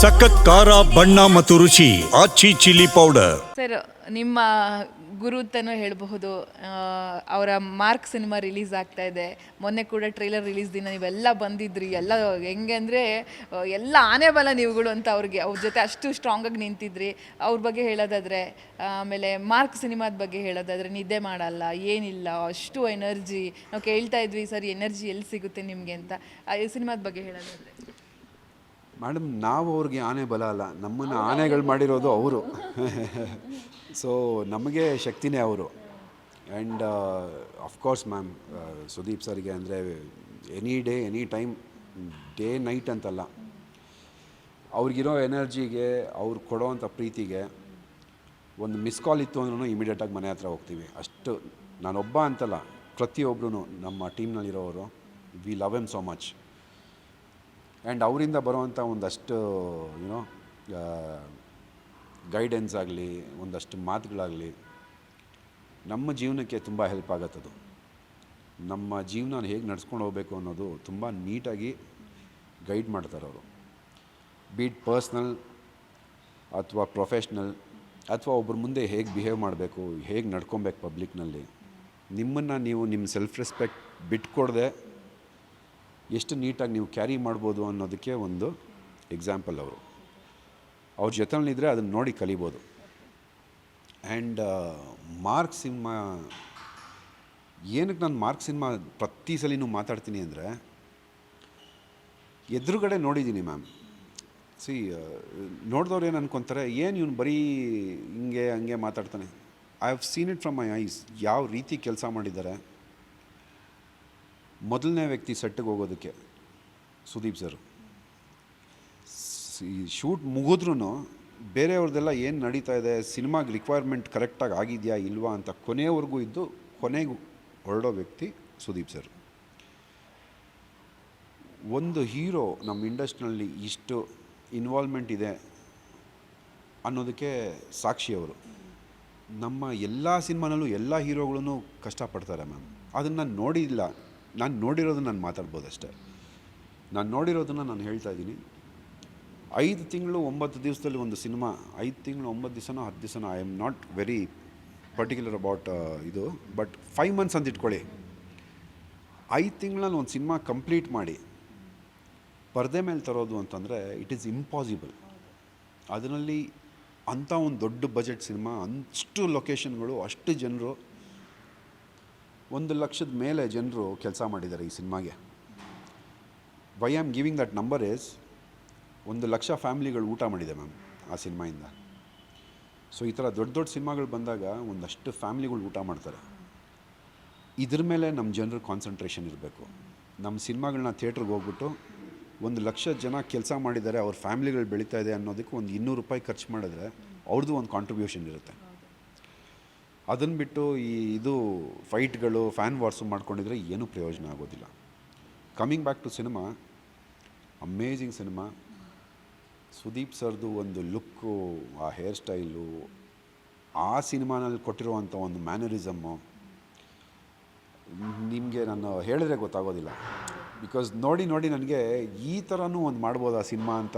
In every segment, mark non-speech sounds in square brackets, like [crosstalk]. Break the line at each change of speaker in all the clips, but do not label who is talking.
ಸಖತ್ ಖಾರ, ಬಣ್ಣ ಮತ್ತು ರುಚಿ ಆಚಿ ಚಿಲ್ಲಿ ಪೌಡರ್.
ಸರ್, ನಿಮ್ಮ ಗುರು ಹೇಳಬಹುದು ಅವರ ಮಾರ್ಕ್ ಸಿನಿಮಾ ರಿಲೀಸ್ ಆಗ್ತಾ ಇದೆ. ಮೊನ್ನೆ ಕೂಡ ಟ್ರೈಲರ್ ರಿಲೀಸ್ ದಿನ ನೀವೆಲ್ಲ ಬಂದಿದ್ರಿ, ಎಲ್ಲ ಹೆಂಗೆ ಅಂದರೆ ಎಲ್ಲ ಆನೆ ಬಲ ನೀವುಗಳು ಅಂತ ಅವ್ರಿಗೆ, ಅವ್ರ ಜೊತೆ ಅಷ್ಟು ಸ್ಟ್ರಾಂಗಾಗಿ ನಿಂತಿದ್ರಿ. ಅವ್ರ ಬಗ್ಗೆ ಹೇಳೋದಾದ್ರೆ, ಆಮೇಲೆ ಮಾರ್ಕ್ ಸಿನಿಮಾದ ಬಗ್ಗೆ ಹೇಳೋದಾದ್ರೆ, ನಿದ್ದೆ ಮಾಡಲ್ಲ, ಏನಿಲ್ಲ, ಅಷ್ಟು ಎನರ್ಜಿ ನಾವು ಕೇಳ್ತಾ ಇದ್ವಿ, ಸರ್ ಎನರ್ಜಿ ಎಲ್ಲಿ ಸಿಗುತ್ತೆ ನಿಮಗೆ? ಅಂತ. ಈ ಸಿನಿಮಾದ ಬಗ್ಗೆ ಹೇಳೋದಾದ್ರೆ.
ಮೇಡಮ್ ನಾವು ಅವ್ರಿಗೆ ಆನೆ ಬಲ ಅಲ್ಲ. ನಮ್ಮನ್ನು ಆನೆಗಳು ಮಾಡಿರೋದು ಅವರು. ಸೊ [laughs] ನಮಗೆ ಶಕ್ತಿನೇ ಅವರು. ಆ್ಯಂಡ್ ಅಫ್ಕೋರ್ಸ್ ಮ್ಯಾಮ್ ಸುದೀಪ್ ಸರ್ಗೆ ಅಂದರೆ any day any time day night ಅಂತಲ್ಲ. ಅವ್ರಿಗಿರೋ ಎನರ್ಜಿಗೆ ಅವ್ರು ಕೊಡೋವಂಥ ಪ್ರೀತಿಗೆ ಒಂದು ಮಿಸ್ ಕಾಲ್ ಇತ್ತು ಅಂದ್ರೂ ಇಮಿಡಿಯೇಟಾಗಿ ಮನೆ ಹತ್ರ ಹೋಗ್ತೀವಿ. ಅಷ್ಟು ನಾನೊಬ್ಬ ಅಂತಲ್ಲ ಪ್ರತಿಯೊಬ್ಬರೂ ನಮ್ಮ ಟೀಮ್ನಲ್ಲಿರೋರು we love em so much and ಅವರಿಂದ ಬರುವಂಥ ಒಂದಷ್ಟು ಯುನೋ ಗೈಡೆನ್ಸ್ ಆಗಲಿ, ಒಂದಷ್ಟು ಮಾತುಗಳಾಗಲಿ, ನಮ್ಮ ಜೀವನಕ್ಕೆ ತುಂಬ ಹೆಲ್ಪ್ ಆಗತ್ತದು. ನಮ್ಮ ಜೀವನ ಹೇಗೆ ನಡ್ಸ್ಕೊಂಡು ಹೋಗಬೇಕು ಅನ್ನೋದು ತುಂಬ ನೀಟಾಗಿ ಗೈಡ್ ಮಾಡ್ತಾರೆ ಅವರು. ಬೀಟ್ ಪರ್ಸ್ನಲ್ ಅಥವಾ ಪ್ರೊಫೆಷ್ನಲ್ ಅಥವಾ ಒಬ್ಬರ ಮುಂದೆ ಹೇಗೆ ಬಿಹೇವ್ ಮಾಡಬೇಕು, ಹೇಗೆ ನಡ್ಕೊಬೇಕು ಪಬ್ಲಿಕ್ನಲ್ಲಿ ನಿಮ್ಮನ್ನು ನೀವು ನಿಮ್ಮ ಸೆಲ್ಫ್ ರೆಸ್ಪೆಕ್ಟ್ ಬಿಟ್ಕೊಡದೆ ಎಷ್ಟು ನೀಟಾಗಿ ನೀವು ಕ್ಯಾರಿ ಮಾಡ್ಬೋದು ಅನ್ನೋದಕ್ಕೆ ಒಂದು ಎಕ್ಸಾಂಪಲ್ ಅವರು. ಅವ್ರ ಜೊತೆಲಿದ್ದರೆ ಅದನ್ನು ನೋಡಿ ಕಲಿಬೋದು. ಆ್ಯಂಡ್ ಮಾರ್ಕ್ ಸಿನಿಮಾ, ಏನಕ್ಕೆ ನಾನು ಮಾರ್ಕ್ ಸಿನಿಮಾ ಪ್ರತಿ ಸಲಿನೂ ಮಾತಾಡ್ತೀನಿ ಅಂದರೆ, ಎದುರುಗಡೆ ನೋಡಿದ್ದೀನಿ ಮ್ಯಾಮ್. ಸಿ ನೋಡಿದವ್ರು ಏನು ಅನ್ಕೊತಾರೆ, ಏನು ಇವನು ಬರೀ ಹಿಂಗೆ, ಹಂಗೆ ಮಾತಾಡ್ತಾನೆ. I have seen it from my eyes ಯಾವ ರೀತಿ ಕೆಲಸ ಮಾಡಿದ್ದಾರೆ. ಮೊದಲನೇ ವ್ಯಕ್ತಿ ಸೆಟ್ಟಿಗೆ ಹೋಗೋದಕ್ಕೆ ಸುದೀಪ್ ಸರ್. ಈ ಶೂಟ್ ಮುಗಿದ್ರೂ ಬೇರೆಯವ್ರದ್ದೆಲ್ಲ ಏನು ನಡೀತಾ ಇದೆ, ಸಿನಿಮಾಗೆ ರಿಕ್ವೈರ್ಮೆಂಟ್ ಕರೆಕ್ಟಾಗಿ ಆಗಿದೆಯಾ, ಇಲ್ವಾ ಅಂತ ಕೊನೆಯವರೆಗೂ ಇದ್ದು ಕೊನೆಗೂ ಹೊರಡೋ ವ್ಯಕ್ತಿ ಸುದೀಪ್ ಸರ್. ಒಂದು ಹೀರೋ ನಮ್ಮ ಇಂಡಸ್ಟ್ರಿನಲ್ಲಿ ಇಷ್ಟು ಇನ್ವಾಲ್ವ್ಮೆಂಟ್ ಇದೆ ಅನ್ನೋದಕ್ಕೆ ಸಾಕ್ಷಿ ಅವರು. ನಮ್ಮ ಎಲ್ಲ ಸಿನಿಮಾನಲ್ಲೂ ಎಲ್ಲ ಹೀರೋಗಳೂ ಕಷ್ಟಪಡ್ತಾರೆ ಮ್ಯಾಮ್. ಅದನ್ನು ನೋಡಿಲ್ಲ. ನಾನು ನೋಡಿರೋದನ್ನ ನಾನು ಮಾತಾಡ್ಬೋದು ಅಷ್ಟೇ ನಾನು ನೋಡಿರೋದನ್ನು ನಾನು ಹೇಳ್ತಾ ಇದ್ದೀನಿ. ಐದು ತಿಂಗಳು ಒಂಬತ್ತು ದಿವಸದಲ್ಲಿ ಒಂದು ಸಿನಿಮಾ, ಐದು ತಿಂಗಳು ಒಂಬತ್ತು ದಿವಸನೋ ಹತ್ತು ದಿವಸನೋ I am not very particular about ಇದು ಬಟ್ ಫೈವ್ ಮಂತ್ಸ್ ಅಂತ ಇಟ್ಕೊಳ್ಳಿ. ಐದು ತಿಂಗಳಲ್ಲಿ ಒಂದು ಸಿನಿಮಾ ಕಂಪ್ಲೀಟ್ ಮಾಡಿ, ಪರದೆ ಮೇಲೆ ತರೋದು ಅಂತಂದರೆ ಇಟ್ ಈಸ್ ಇಂಪಾಸಿಬಲ್ ಅದರಲ್ಲಿ ಅಂಥ ಒಂದು ದೊಡ್ಡ ಬಜೆಟ್ ಸಿನಿಮಾ, ಅಷ್ಟು ಲೊಕೇಶನ್ಗಳು ಅಷ್ಟು ಜನರು ಒಂದು ಲಕ್ಷದ ಮೇಲೆ ಜನರು ಕೆಲಸ ಮಾಡಿದ್ದಾರೆ ಈ ಸಿನಿಮಾಗೆ. Why am giving that number is ಒಂದು ಲಕ್ಷ ಫ್ಯಾಮ್ಲಿಗಳು ಊಟ ಮಾಡಿದೆ ಮ್ಯಾಮ್ ಆ ಸಿನಿಮಾಯಿಂದ. ಸೊ ಈ ಥರ ದೊಡ್ಡ ದೊಡ್ಡ ಸಿನಿಮಾಗಳು ಬಂದಾಗ ಒಂದಷ್ಟು ಫ್ಯಾಮಿಲಿಗಳು ಊಟ ಮಾಡ್ತಾರೆ. ಇದ್ರ ಮೇಲೆ ನಮ್ಮ ಜನರ ಕಾನ್ಸಂಟ್ರೇಷನ್ ಇರಬೇಕು. ನಮ್ಮ ಸಿನಿಮಾಗಳನ್ನ ಥಿಯೇಟ್ರಿಗೆ ಹೋಗ್ಬಿಟ್ಟು ಒಂದು ಲಕ್ಷ ಜನ ಕೆಲಸ ಮಾಡಿದ್ದಾರೆ, ಅವ್ರ ಫ್ಯಾಮಿಲಿಗಳು ಬೆಳೀತಾ ಇದೆ ಅನ್ನೋದಕ್ಕೆ ಒಂದು ಇನ್ನೂರು ರೂಪಾಯಿ ಖರ್ಚು ಮಾಡಿದ್ರೆ ಅವ್ರದ್ದು ಒಂದು ಕಾಂಟ್ರಿಬ್ಯೂಷನ್ ಇರುತ್ತೆ. ಅದನ್ನು ಬಿಟ್ಟು ಈ ಇದು ಫೈಟ್ಗಳು, ಫ್ಯಾನ್ ವಾರ್ಸು ಮಾಡ್ಕೊಂಡಿದ್ರೆ ಏನೂ ಪ್ರಯೋಜನ ಆಗೋದಿಲ್ಲ. Coming back to cinema amazing cinema Sudeep ಸರ್ದು ಒಂದು ಲುಕ್ಕು, ಆ ಹೇರ್ ಸ್ಟೈಲು ಆ ಸಿನಿಮಾನಲ್ಲಿ ಕೊಟ್ಟಿರುವಂಥ ಒಂದು ಮ್ಯಾನರಿಸಮ್ಮು ನಿಮಗೆ ನಾನು ಹೇಳಿದ್ರೆ ಗೊತ್ತಾಗೋದಿಲ್ಲ. ಬಿಕಾಸ್ ನೋಡಿ ನೋಡಿ ನನಗೆ ಈ ಥರನೂ ಒಂದು ಮಾಡ್ಬೋದು ಆ ಸಿನಿಮಾ ಅಂತ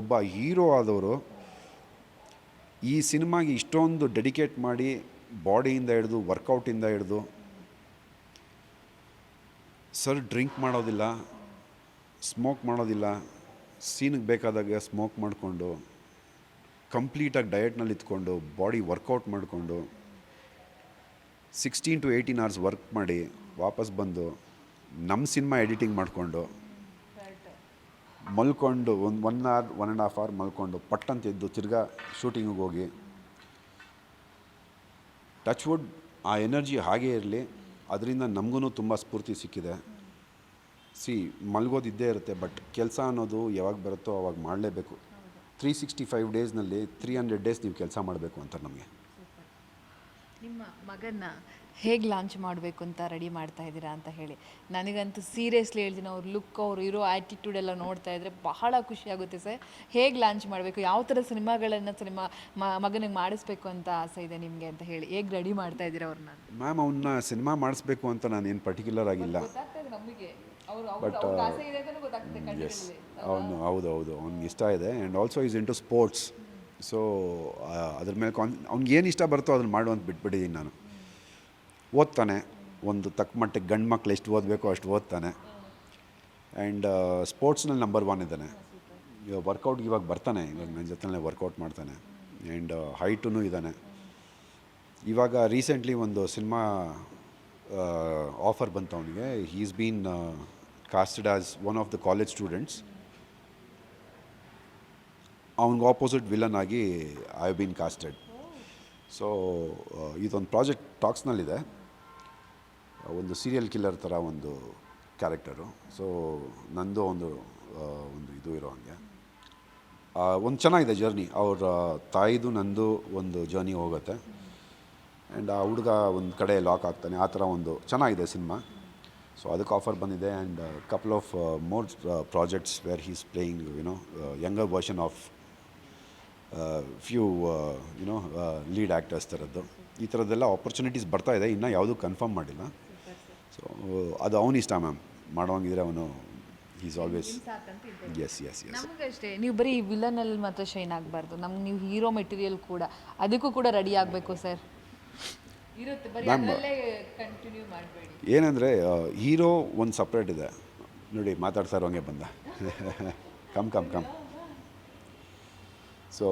ಒಬ್ಬ ಹೀರೋ ಆದವರು, ಈ ಸಿನಿಮಾಗೆ ಇಷ್ಟೊಂದು ಡೆಡಿಕೇಟ್ ಮಾಡಿ ಬಾಡಿಯಿಂದ ಹಿಡಿದು, ವರ್ಕೌಟಿಂದ ಹಿಡಿದು. ಸರ್, ಡ್ರಿಂಕ್ ಮಾಡೋದಿಲ್ಲ, ಸ್ಮೋಕ್ ಮಾಡೋದಿಲ್ಲ, ಸೀನಿಗೆ ಬೇಕಾದಾಗ ಸ್ಮೋಕ್ ಮಾಡಿಕೊಂಡು, ಕಂಪ್ಲೀಟಾಗಿ ಡಯಟ್ನಲ್ಲಿ ಇತ್ಕೊಂಡು, ಬಾಡಿ ವರ್ಕೌಟ್ ಮಾಡಿಕೊಂಡು, sixteen to eighteen hours work ಮಾಡಿ ವಾಪಸ್ ಬಂದು ನಮ್ಮ ಸಿನಿಮಾ ಎಡಿಟಿಂಗ್ ಮಾಡಿಕೊಂಡು, ಮಲ್ಕೊಂಡು, ಒಂದು one hour one and half hour ಮಲ್ಕೊಂಡು, ಪಟ್ಟಂತ ಎದ್ದು ತಿರ್ಗಾ ಶೂಟಿಂಗಿಗೆ ಹೋಗಿ ಟಚ್ ವುಡ್ ಆ ಎನರ್ಜಿ ಹಾಗೇ ಇರಲಿ. ಅದರಿಂದ ನಮಗೂ ತುಂಬ ಸ್ಫೂರ್ತಿ ಸಿಕ್ಕಿದೆ. ಸಿ ಮಲ್ಗೋದಿದ್ದೇ ಇರುತ್ತೆ ಬಟ್ ಕೆಲಸ ಅನ್ನೋದು ಯಾವಾಗ ಬರುತ್ತೋ ಅವಾಗ ಮಾಡಲೇಬೇಕು. ತ್ರೀ ಸಿಕ್ಸ್ಟಿ ಫೈವ್ ಡೇಸ್ನಲ್ಲಿ ತ್ರೀ ಹಂಡ್ರೆಡ್ ಡೇಸ್ ನೀವು ಕೆಲಸ ಮಾಡಬೇಕು ಅಂತ ನಮಗೆ.
ನಿಮ್ಮ ಮಗನ್ನ ಹೇಗೆ ಲಾಂಚ್ ಮಾಡಬೇಕು ಅಂತ ರೆಡಿ ಮಾಡ್ತಾ ಇದ್ದೀರಾ ಅಂತ ಹೇಳಿ. ನನಗಂತೂ ಸೀರಿಯಸ್ಲಿ ಹೇಳ್ತೀನಿ ಅವ್ರ ಲುಕ್ ಅವ್ರು ಇರೋ ಆ್ಯಟಿಟ್ಯೂಡ್ ಎಲ್ಲ ನೋಡ್ತಾ ಇದ್ದರೆ ಬಹಳ ಖುಷಿ ಆಗುತ್ತೆ ಸರ್. ಹೇಗೆ ಲಾಂಚ್ ಮಾಡಬೇಕು ಯಾವ ಥರ ಸಿನಿಮಾಗಳನ್ನು ಸಿನಿಮಾ ಮಗನಿಗೆ ಮಾಡಿಸ್ಬೇಕು ಅಂತ ಆಸೆ ಇದೆ ನಿಮಗೆ ಅಂತ ಹೇಳಿ. ಹೇಗೆ ರೆಡಿ ಮಾಡ್ತಾ ಇದ್ದೀರಾ ಅವ್ರನ್ನ?
ಮ್ಯಾಮ್ ಅವನ್ನ ಸಿನಿಮಾ ಮಾಡಿಸ್ಬೇಕು ಅಂತ ನಾನೇನು ಪರ್ಟಿಕ್ಯುಲರ್ ಆಗಿಲ್ಲ.
ನಮಗೆ.
ಎಸ್
ಕಣ್ಣಲ್ಲಿ
ಅವನು ಹೌದು ಹೌದು ಅವ್ನಿಗೆ ಇಷ್ಟ ಇದೆ. And also is to sports so ಅದ್ರ ಮೇಲೆ ಕಾನ್ ಅವ್ನಿಗೆ ಏನು ಇಷ್ಟ ಬರುತ್ತೋ ಅದನ್ನು ಮಾಡು ಅಂತ ಬಿಟ್ಬಿಟ್ಟಿದ್ದೀನಿ ನಾನು. ಓದ್ತಾನೆ. ಒಂದು ತಕ್ಕ ಮಟ್ಟಿಗೆ ಗಂಡು ಮಕ್ಳು ಎಷ್ಟು ಓದಬೇಕೋ ಅಷ್ಟು ಓದ್ತಾನೆ. ಆ್ಯಂಡ್ ಸ್ಪೋರ್ಟ್ಸ್ನಲ್ಲಿ ನಂಬರ್ ಒನ್ ಇದ್ದಾನೆ. ಇವಾಗ ವರ್ಕೌಟ್ಗೆ ಇವಾಗ ಬರ್ತಾನೆ. ಇವಾಗ ನನ್ನ ಜೊತೆಲೇ ವರ್ಕೌಟ್ ಮಾಡ್ತಾನೆ. ಆ್ಯಂಡ್ ಹೈಟೂ ಇದ್ದಾನೆ. ಇವಾಗ ರೀಸೆಂಟ್ಲಿ ಒಂದು ಸಿನಿಮಾ ಆಫರ್ ಬಂತು ಅವನಿಗೆ. He's been casted as one of the college students ಅವ್ನಿಗೆ ಆಪೋಸಿಟ್ ವಿಲನ್ ಆಗಿ ಐ ಬೀನ್ ಕಾಸ್ಟೆಡ್ ಸೊ ಇದೊಂದು ಪ್ರಾಜೆಕ್ಟ್ ಟಾಕ್ಸ್ನಲ್ಲಿದೆ ಒಂದು ಸೀರಿಯಲ್ ಕಿಲ್ಲರ್ ಥರ ಒಂದು ಕ್ಯಾರೆಕ್ಟರು ಸೊ ನಂದು ಒಂದು ಒಂದು ಇದು ಇರೋ ಹಂಗೆ. ಒಂದು ಚೆನ್ನಾಗಿದೆ ಜರ್ನಿ ಅವ್ರ ತಾಯಿದು ನಂದು ಒಂದು ಜರ್ನಿ ಹೋಗುತ್ತೆ. ಆ್ಯಂಡ್ ಆ ಹುಡುಗ ಒಂದು ಕಡೆ ಲಾಕ್ ಆಗ್ತಾನೆ. ಆ ಥರ ಒಂದು ಚೆನ್ನಾಗಿದೆ ಸಿನಿಮಾ ಸೊ ಅದಕ್ಕೆ ಆಫರ್ ಬಂದಿದೆ. And couple of more projects where he's playing you know younger version of few you know lead actors ಥರದ್ದು ಈ ಥರದ್ದೆಲ್ಲ ಆಪರ್ಚುನಿಟೀಸ್ ಬರ್ತಾ ಇದೆ. ಇನ್ನೂ ಯಾವುದೂ ಕನ್ಫರ್ಮ್ ಮಾಡಿಲ್ಲ. ಸೊ ಅದು ಅವನು ಇಷ್ಟ ಮ್ಯಾಮ್ ಮಾಡೋಂಗಿದ್ರೆ ಅವನು is always yes yes yes
ಅಷ್ಟೇ. ನೀವು ಬರೀ ವಿಲನಲ್ಲಿ ಮಾತ್ರ ಶೈನ್ ಆಗಬಾರ್ದು. ನಮ್ಗೆ ನೀವು ಹೀರೋ ಮೆಟೀರಿಯಲ್ ಕೂಡ. ಅದಕ್ಕೂ ಕೂಡ ರೆಡಿ ಆಗಬೇಕು ಸರ್
ಏನಂದರೆ ಹೀರೋ ಒಂದು ಸಪ್ರೇಟ್ ಇದೆ. ನೋಡಿ ಮಾತಾಡ್ತಾ ಇರೋಂಗೆ ಬಂದ. Come come come so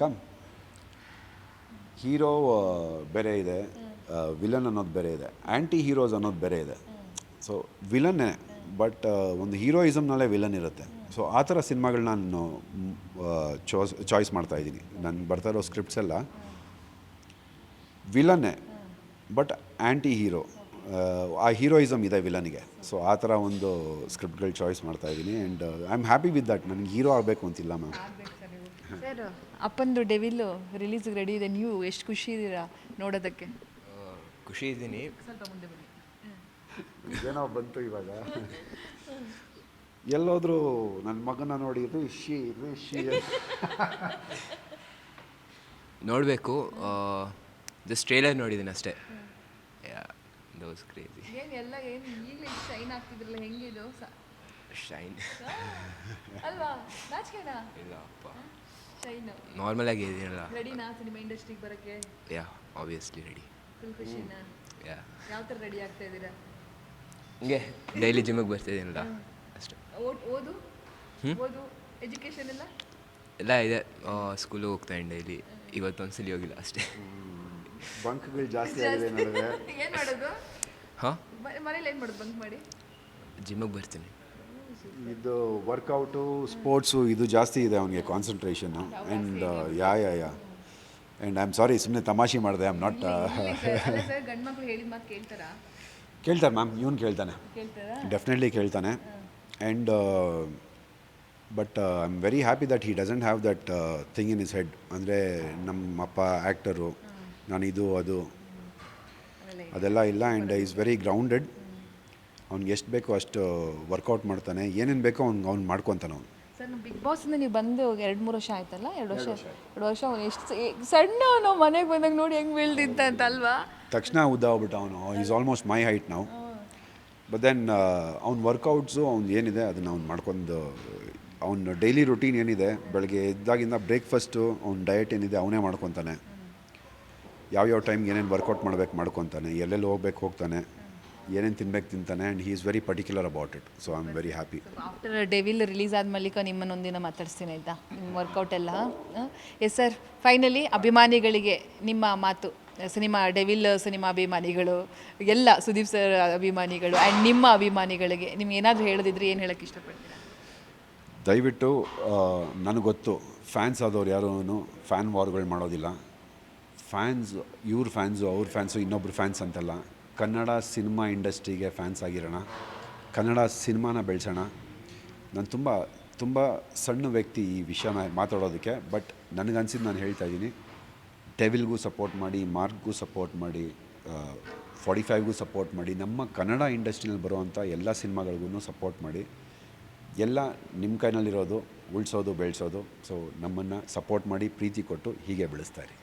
come hero ಬೇರೆ ಇದೆ. ವಿಲನ್ ಅನ್ನೋದು ಬೇರೆ ಇದೆ. ಆ್ಯಂಟಿ ಹೀರೋಸ್ ಅನ್ನೋದು ಬೇರೆ ಇದೆ. ಸೊ ವಿಲನ್ನೇ ಬಟ್ ಒಂದು ಹೀರೋಯಿಸಮ್ನಲ್ಲೇ ವಿಲನ್ ಇರುತ್ತೆ. ಸೊ ಆ ಥರ ಸಿನಿಮಾಗಳನ್ನ ನಾನು ಚಾಯ್ಸ್ ಚಾಯ್ಸ್ ಮಾಡ್ತಾಯಿದ್ದೀನಿ ನಾನು ಬರ್ತಾ ಇರೋ ಸ್ಕ್ರಿಪ್ಟ್ಸ್ ಎಲ್ಲ. ವಿಲನ್ನೇ ಬಟ್ ಆ್ಯಂಟಿ ಹೀರೋ ಆ ಹೀರೋಯಿಸಮ್ ಇದೆ ವಿಲನ್ಗೆ ಸೊ ಆ ಥರ ಒಂದು ಸ್ಕ್ರಿಪ್ಟ್ಗಳು ಚಾಯ್ಸ್ ಮಾಡ್ತಾ ಇದ್ದೀನಿ. And I am happy with that ನನಗೆ ಹೀರೋ ಆಗಬೇಕು ಅಂತಿಲ್ಲ ಮ್ಯಾಮ್
ಅಪ್ಪಂದು ಡೆವಿಲ್ ರಿಲೀಸ್ಗೆ ರೆಡಿ ಇದೆ. ನೀವು ಎಷ್ಟು ಖುಷಿ ಇದ್ದೀರಾ ನೋಡೋದಕ್ಕೆ?
ಖುಷಿ ಇದ್ದೀನಿ.
ಸ್ವಲ್ಪ ಮುಂದೆ ಬನ್ನಿ.
ಏನೋ ಬಂತು ಇವಾಗ. ಎಲ್ಲೋದ್ರೂ ನನ್ನ ಮಗನ ನೋಡಿ ರಿಷಿ ರಿಷಿ
ನೋಡಬೇಕು. ಜಸ್ಟ್ ಟ್ರೇಲರ್ ನೋಡಿದ್ದೀನಿ ಅಷ್ಟೇ. ದೋಸ್ ಕ್ರೇಜಿ
ಏನು ಎಲ್ಲ ಏನು ಈಗಲೇ ಶೈನ್ ಆಗ್ತಿದ್ರಲ್ಲ ಹೆಂಗಿದು
ಶೈನ್
ಅಲ್ವಾ? ನಾಚಿಕೆನಾ?
ಇಲ್ಲ ಅಪ್ಪ.
ಶೈನು
ನಾರ್ಮಲ್ ಆಗಿ ಇದೆಯಲ್ಲ.
ರೆಡಿನಾ ಸಿನಿಮಾ ಇಂಡಸ್ಟ್ರಿಗೆ ಬರೋಕ್ಕೆ?
ಯಾ ಆಬ್ವಿಯಸ್ಲಿ ರೆಡಿ
ಫುಲ್ ಖುಷಿನಾ
ಯಾ
ಯಾವ ಥರ ರೆಡಿ ಆಗ್ತಾ ಇದ್ದೀರಾ?
ಹಿಂಗೆ. ಡೈಲಿ ಜಿಮ್ಮಿಗೆ ಬರ್ತಿದ್ದೀನಲ್ಲ ಅಷ್ಟೇ.
ಓದ್ ಓದು? ಓದು? ಎಜುಕೇಷನ್ ಎಲ್ಲ?
ಎಲ್ಲ ಇದೆ. ಸ್ಕೂಲಿಗೆ ಹೋಗ್ತಾ ಇದ್ದೀನಿ ಡೈಲಿ ಇವತ್ತೊಂದ್ಸಲಿ ಹೋಗಿಲ್ಲ ಅಷ್ಟೇ.
ಬಂಕ್ಗಳು ಜಾಸ್ತಿ ಆಗಿದೆ ನೋಡಿದ್ರೆ
ಏನು ಮಾಡೋದು?
ಹಾಂ?
ಮನೇಲಿ ಏನು ಮಾಡೋದು ಬಂಕ್ ಮಾಡಿ?
ಜಿಮ್ಮಿಗೆ ಬರ್ತೀನಿ.
ಇದು ವರ್ಕೌಟು ಸ್ಪೋರ್ಟ್ಸು ಇದು ಜಾಸ್ತಿ ಇದೆ ಅವನಿಗೆ concentration and yeah yeah yeah and I am sorry ಸುಮ್ಮನೆ ತಮಾಷೆ ಮಾಡಿದೆ ಐ ಆಮ್ ನಾಟ್
ಕೇಳ್ತಾರಾ?
ಮ್ಯಾಮ್ ಇವನು ಕೇಳ್ತಾನೆ. ಡೆಫಿನೆಟ್ಲಿ ಕೇಳ್ತಾನೆ. And but I am very happy that he doesn't have that thing in his head ಅಂದರೆ ನಮ್ಮ ಅಪ್ಪ ಆ್ಯಕ್ಟರು ನಾನು ಇದು ಅದು. ಅದೆಲ್ಲ ಇಲ್ಲ ಆ್ಯಂಡ್ ಈಸ್ ವೆರಿ ಗ್ರೌಂಡೆಡ್ ಅವ್ನಿಗೆ ಎಷ್ಟು ಬೇಕೋ ಅಷ್ಟು ವರ್ಕೌಟ್ ಮಾಡ್ತಾನೆ. ಏನೇನು ಬೇಕೋ ಅವ್ನು ಅವ್ನು ಮಾಡ್ಕೊತಾನೆ ಅವ್ನು.
ಸರ್ ನಮ್ಮ ಬಿಗ್ ಬಾಸಿಂದ ನೀವು ಬಂದು ಎರಡು ಮೂರು ವರ್ಷ ಆಯ್ತಲ್ಲ? ಎರಡು ವರ್ಷ ಎರಡು ವರ್ಷ ಅವ್ನು ಎಷ್ಟು ಸಣ್ಣವನು ಮನೆಗೆ ಬಂದಾಗ ನೋಡಿ ಹೆಂಗೆ ಬೀಳ್ದಿದ್ದ ಅಂತ ಅಲ್ವಾ?
ತಕ್ಷಣ ಉದ್ದ ಹೋಗ್ಬಿಟ್ಟ ಅವನು. ಈಸ್ ಆಲ್ಮೋಸ್ಟ್ ಮೈ ಹೈಟ್ ನಾವು ಬಟ್ ದೆನ್ ಅವ್ನ ವರ್ಕೌಟ್ಸು ಅವ್ನು ಏನಿದೆ ಅದನ್ನು ಅವ್ನು ಮಾಡ್ಕೊಂಡು ಅವ್ನ ಡೈಲಿ ರುಟೀನ್ ಏನಿದೆ ಬೆಳಗ್ಗೆ ಎದ್ದಾಗಿಂದ ಬ್ರೇಕ್ಫಾಸ್ಟು ಅವ್ನ ಡಯಟ್ ಏನಿದೆ ಅವನೇ ಮಾಡ್ಕೊತಾನೆ. ಯಾವ್ಯಾವ ಟೈಮ್ಗೆ ಏನೇನು ವರ್ಕೌಟ್ ಮಾಡ್ಬೇಕು ಮಾಡ್ಕೊತಾನೆ ಎಲ್ಲೆಲ್ಲಿ ಹೋಗ್ಬೇಕು ಹೋಗ್ತಾನೆ ಏನೇನು ತಿನ್ಬೇಕು ತಿಂತಾನೆ and he is very particular about it so I am very happy
after Devil release ಆದ ಮಲ್ಲಿಕ ನಿಮ್ಮನ್ನೊಂದಿನ ಮಾತಾಡ್ಸ್ತೀನಿ ಆಯಿತಾ? ನಿಮ್ಮ ವರ್ಕೌಟ್ ಎಲ್ಲ ಎಸ್ ಸರ್ ಫೈನಲಿ ಅಭಿಮಾನಿಗಳಿಗೆ ನಿಮ್ಮ ಮಾತು ಸಿನಿಮಾ ಡೆವಿಲ್ ಸಿನಿಮಾ ಅಭಿಮಾನಿಗಳು ಎಲ್ಲ ಸುದೀಪ್ ಸರ್ ಅಭಿಮಾನಿಗಳು ಆ್ಯಂಡ್ ನಿಮ್ಮ ಅಭಿಮಾನಿಗಳಿಗೆ ನಿಮ್ಗೆ ಏನಾದರೂ ಹೇಳೋದಿದ್ರೆ ಏನು ಹೇಳೋಕ್ಕೆ ಇಷ್ಟಪಡ್ತೀರಾ?
ದಯವಿಟ್ಟು ನನಗೆ ಗೊತ್ತು ಫ್ಯಾನ್ಸ್ ಆದವ್ರು ಯಾರೂ ಫ್ಯಾನ್ ವಾರ್ಗಳು ಮಾಡೋದಿಲ್ಲ. ಫ್ಯಾನ್ಸ್ ಇವ್ರ ಫ್ಯಾನ್ಸು ಅವ್ರ ಫ್ಯಾನ್ಸು ಇನ್ನೊಬ್ರು ಫ್ಯಾನ್ಸ್ ಅಂತಲ್ಲ. ಕನ್ನಡ ಸಿನಿಮಾ ಇಂಡಸ್ಟ್ರಿಗೆ ಫ್ಯಾನ್ಸ್ ಆಗಿರೋಣ. ಕನ್ನಡ ಸಿನಿಮಾನ ಬೆಳೆಸೋಣ. ನಾನು ತುಂಬ ತುಂಬ ಸಣ್ಣ ವ್ಯಕ್ತಿ ಈ ವಿಷಯನ ಮಾತಾಡೋದಕ್ಕೆ ಬಟ್ ನನಗನ್ಸಿದ್ದು ನಾನು ಹೇಳ್ತಾ ಇದ್ದೀನಿ. ಟೆವಿಲ್ಗೂ ಸಪೋರ್ಟ್ ಮಾಡಿ ಮಾರ್ಕ್ಗೂ ಸಪೋರ್ಟ್ ಮಾಡಿ ಫಾರ್ಟಿ ಫೈವ್ಗೂ ಸಪೋರ್ಟ್ ಮಾಡಿ, ನಮ್ಮ ಕನ್ನಡ ಇಂಡಸ್ಟ್ರಿನಲ್ಲಿ ಬರುವಂಥ ಎಲ್ಲ ಸಿನಿಮಾಗಳಿಗೂ ಸಪೋರ್ಟ್ ಮಾಡಿ, ಎಲ್ಲ ನಿಮ್ಮ ಕೈನಲ್ಲಿರೋದು, ಉಳಿಸೋದು, ಬೆಳೆಸೋದು ಸೊ ನಮ್ಮನ್ನು ಸಪೋರ್ಟ್ ಮಾಡಿ, ಪ್ರೀತಿ ಕೊಟ್ಟು ಹೀಗೆ ಬೆಳೆಸ್ತಾರೆ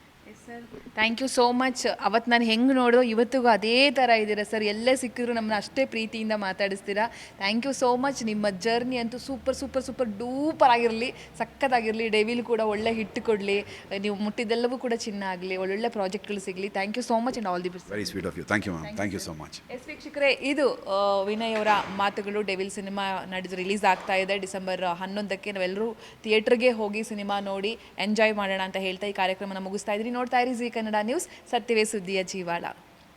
ಥ್ಯಾಂಕ್ ಯು ಸೋ ಮಚ್ ಅವತ್ತು ನಾನು ಹೆಂಗೆ ನೋಡೋ ಇವತ್ತಿಗೂ ಅದೇ ಥರ ಇದ್ದೀರಾ ಸರ್? ಎಲ್ಲೇ ಸಿಕ್ಕಿದ್ರು ನಮ್ಮನ್ನ ಅಷ್ಟೇ ಪ್ರೀತಿಯಿಂದ ಮಾತಾಡಿಸ್ತೀರಾ? ಥ್ಯಾಂಕ್ ಯು ಸೋ ಮಚ್ ನಿಮ್ಮ ಜರ್ನಿ ಅಂತೂ ಸೂಪರ್ ಸೂಪರ್ ಸೂಪರ್ ಡೂಪರ್ ಆಗಿರಲಿ ಸಖತ್ತಾಗಿರಲಿ ಡೆವಿಲ್ ಕೂಡ ಒಳ್ಳೆ ಹಿಟ್ಟು ಕೊಡಲಿ ನೀವು ಮುಟ್ಟಿದ್ದೆಲ್ಲವೂ ಕೂಡ ಚಿನ್ನ ಆಗಲಿ ಒಳ್ಳೊಳ್ಳೆ ಪ್ರಾಜೆಕ್ಟ್ಗಳು ಸಿಗಲಿ. Thank you so much and all the best
very sweet of you thank you ma'am thank you so much
yes ವೀಕ್ಷಕರೇ ಇದು ವಿನಯ್ ಅವರ ಮಾತುಗಳು. ಡೆವಿಲ್ ಸಿನಿಮಾ ನಡೆದು ರಿಲೀಸ್ ಆಗ್ತಾ ಇದೆ. ಡಿಸೆಂಬರ್ ಹನ್ನೊಂದಕ್ಕೆ ನಾವೆಲ್ಲರೂ ಥಿಯೇಟ್ರಿಗೆ ಹೋಗಿ ಸಿನಿಮಾ ನೋಡಿ ಎಂಜಾಯ್ ಮಾಡೋಣ ಅಂತ ಹೇಳ್ತಾ ಈ ಕಾರ್ಯಕ್ರಮನ ಮುಗಿಸ್ತಾ ಇದ್ರಿ. ನೋಡ್ತಾ વાર્તા તારી ઝી કન્નડા ન્યૂઝ સત્યવે સુદ્ધિયા જીવાળા